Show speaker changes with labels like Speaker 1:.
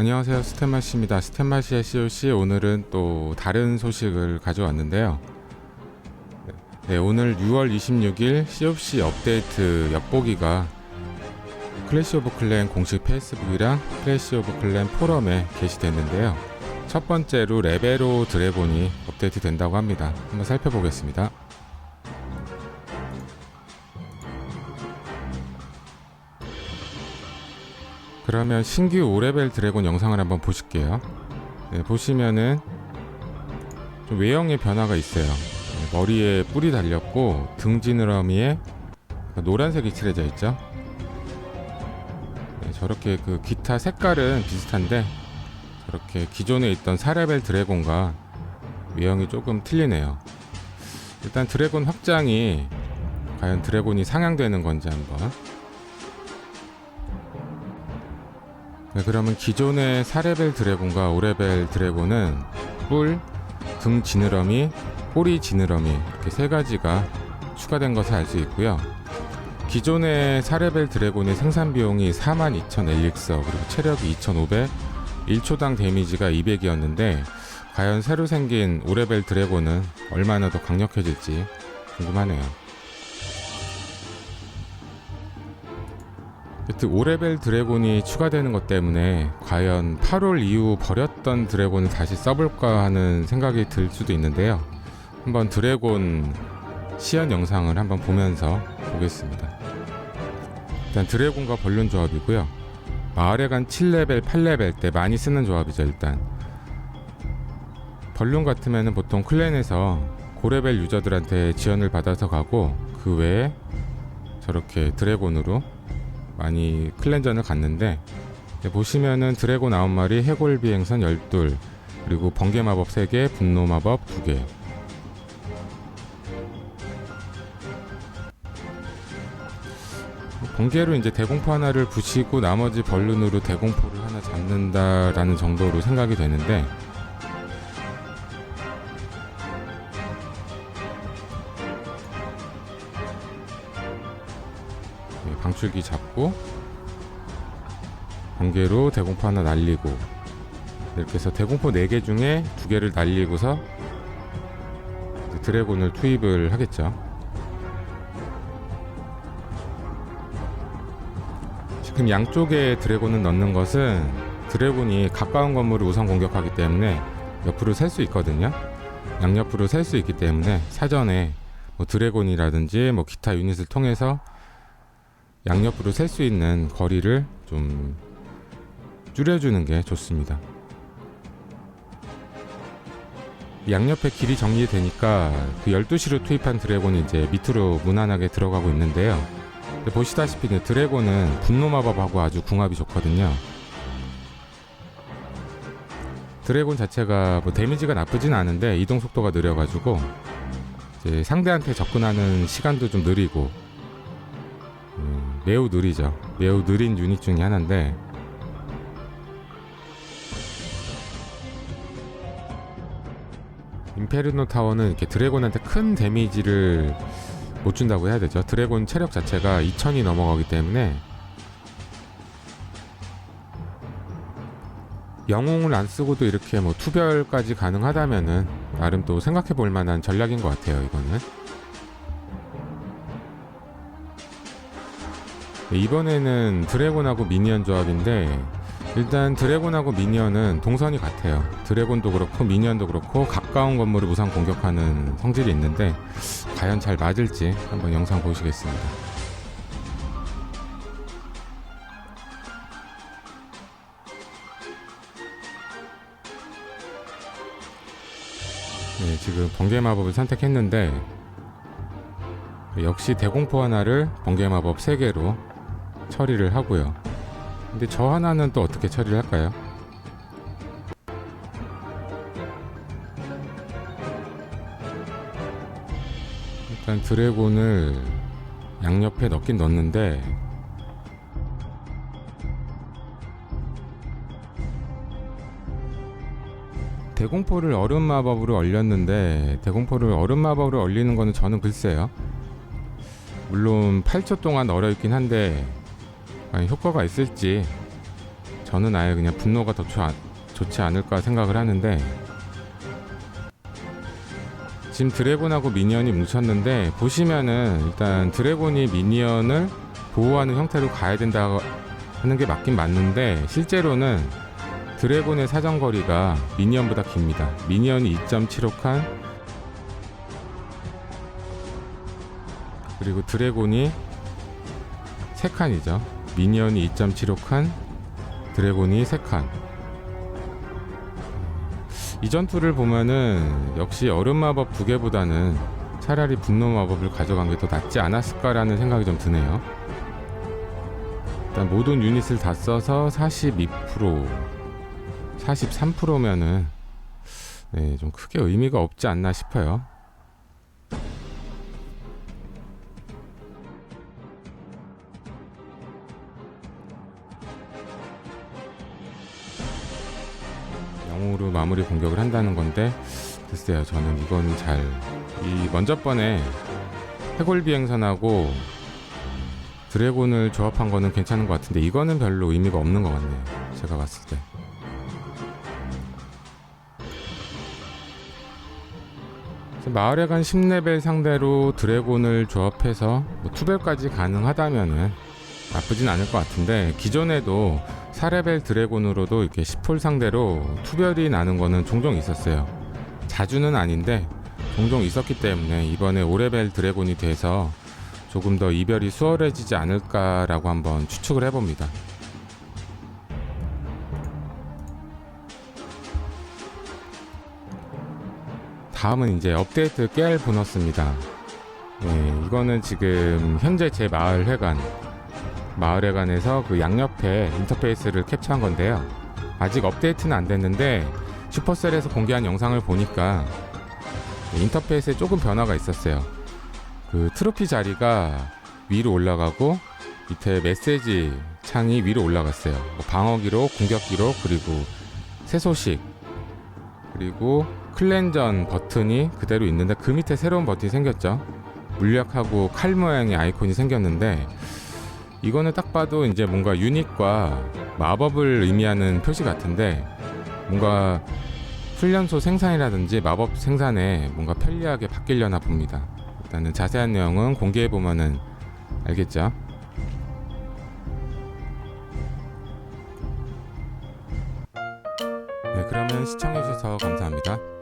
Speaker 1: 안녕하세요. 스탠마시입니다. 스탠마시의 COC 오늘은 또 다른 소식을 가져왔는데요. 네, 오늘 6월 26일 COC 업데이트 엿보기가 클래시 오브 클랜 공식 페이스북이랑 클래시 오브 클랜 포럼에 게시됐는데요. 첫 번째로 레베로 드래곤이 업데이트 된다고 합니다. 한번 살펴보겠습니다 그러면 신규 5레벨 드래곤 영상을 한번 보실게요. 네, 보시면은 좀 외형의 변화가 있어요. 네, 머리에 뿔이 달렸고 등 지느러미에 노란색이 칠해져 있죠. 네, 저렇게 그 기타 색깔은 비슷한데 저렇게 기존에 있던 4레벨 드래곤과 외형이 조금 틀리네요. 일단 드래곤 확장이 과연 드래곤이 상향되는 건지 한번 네, 그러면 기존의 4레벨 드래곤과 5레벨 드래곤은 뿔, 등 지느러미, 꼬리 지느러미 이렇게 세 가지가 추가된 것을 알 수 있고요. 기존의 4레벨 드래곤의 생산 비용이 42,000 엘릭서 그리고 체력이 2,500, 1초당 데미지가 200이었는데 과연 새로 생긴 5레벨 드래곤은 얼마나 더 강력해질지 궁금하네요. 여튼 5레벨 드래곤이 추가되는 것 때문에 과연 8월 이후 버렸던 드래곤을 다시 써볼까 하는 생각이 들 수도 있는데요. 한번 드래곤 시연 영상을 한번 보면서 보겠습니다. 일단 드래곤과 벌룬 조합이고요. 마을에 간 7레벨, 8레벨 때 많이 쓰는 조합이죠, 일단. 벌룬 같으면 보통 클랜에서 고레벨 유저들한테 지원을 받아서 가고 그 외에 저렇게 드래곤으로 많이 클렌전을 갔는데 네, 보시면은 드래곤 9마리, 해골 비행선 12 그리고 번개 마법 3개, 분노 마법 2개. 번개로 이제 대공포 하나를 부시고 나머지 벌룬으로 대공포를 하나 잡는다라는 정도로 생각이 되는데 네, 방출기 잡고 번개로 대공포 하나 날리고 이렇게 해서 대공포 4개 중에 2개를 날리고서 드래곤을 투입을 하겠죠. 지금 양쪽에 드래곤을 넣는 것은 드래곤이 가까운 건물을 우선 공격하기 때문에 옆으로 셀 수 있거든요. 양옆으로 셀 수 있기 때문에 사전에 뭐 드래곤이라든지 뭐 기타 유닛을 통해서 양옆으로 셀 수 있는 거리를 좀 줄여주는 게 좋습니다. 양옆에 길이 정리되니까 그 12시로 투입한 드래곤이 이제 밑으로 무난하게 들어가고 있는데요. 보시다시피 드래곤은 분노 마법하고 아주 궁합이 좋거든요. 드래곤 자체가 뭐 데미지가 나쁘진 않은데 이동 속도가 느려가지고 이제 상대한테 접근하는 시간도 좀 느리고 음, 매우 느리죠. 매우 느린 유닛 중에 하나인데 임페르노 타워는 이렇게 드래곤한테 큰 데미지를 못 준다고 해야 되죠. 드래곤 체력 자체가 2000이 넘어가기 때문에 영웅을 안 쓰고도 이렇게 뭐 투별까지 가능하다면은 나름 또 생각해 볼 만한 전략인 것 같아요. 이거는. 이번에는 드래곤하고 미니언 조합인데 일단 드래곤하고 미니언은 동선이 같아요. 드래곤도 그렇고 미니언도 그렇고 가까운 건물을 우선 공격하는 성질이 있는데 과연 잘 맞을지 한번 영상 보시겠습니다. 네, 지금 번개 마법을 선택했는데 역시 대공포 하나를 번개 마법 3개로 처리를 하고요. 근데 저 하나는 또 어떻게 처리를 할까요? 일단 드래곤을 양옆에 넣긴 넣는데 대공포를 얼음 마법으로 얼렸는데 대공포를 얼음 마법으로 얼리는 거는 저는 글쎄요. 물론 8초 동안 얼어 있긴 한데 효과가 있을지 저는 아예 그냥 분노가 더 좋, 좋지 않을까 생각을 하는데 지금 드래곤하고 미니언이 뭉쳤는데 보시면은 일단 드래곤이 미니언을 보호하는 형태로 가야 된다 하는 게 맞긴 맞는데 실제로는 드래곤의 사정거리가 미니언보다 깁니다. 미니언이 2.75칸 그리고 드래곤이 3칸이죠. 미니언이 2.75칸 드래곤이 3칸 이 전투를 보면은 역시 얼음 마법 두 개보다는 차라리 분노 마법을 가져간 게 더 낫지 않았을까라는 생각이 좀 드네요. 일단 모든 유닛을 다 써서 42% 43%면은 네, 좀 크게 의미가 없지 않나 싶어요. 영으로 마무리 공격을 한다는 건데 글쎄요 저는 이건 잘 이 먼저 번에 해골 비행선하고 드래곤을 조합한 거는 괜찮은 것 같은데 이거는 별로 의미가 없는 것 같네요 제가 봤을 때. 마을에 간 10레벨 상대로 드래곤을 조합해서 뭐 투별까지 가능하다면은 나쁘진 않을 것 같은데 기존에도 4레벨 드래곤으로도 이렇게 10홀 상대로 투별이 나는 거는 종종 있었어요. 자주는 아닌데 종종 있었기 때문에 이번에 5레벨 드래곤이 돼서 조금 더 이별이 수월해지지 않을까라고 한번 추측을 해봅니다. 다음은 이제 업데이트 깨알 보너스입니다. 네, 이거는 지금 현재 제 마을 회관 마을에 관해서 그 양옆에 인터페이스를 캡처한 건데요. 아직 업데이트는 안 됐는데 슈퍼셀에서 공개한 영상을 보니까 인터페이스에 조금 변화가 있었어요. 그 트로피 자리가 위로 올라가고 밑에 메시지 창이 위로 올라갔어요. 뭐 방어 기록, 공격 기록, 그리고 새 소식, 그리고 클랜전 버튼이 그대로 있는데 그 밑에 새로운 버튼이 생겼죠. 물약하고 칼 모양의 아이콘이 생겼는데 이거는 딱 봐도 이제 뭔가 유닛과 마법을 의미하는 표시 같은데 뭔가 훈련소 생산이라든지 마법 생산에 뭔가 편리하게 바뀌려나 봅니다. 일단은 자세한 내용은 공개해 보면은 알겠죠. 네, 그러면 시청해 주셔서 감사합니다.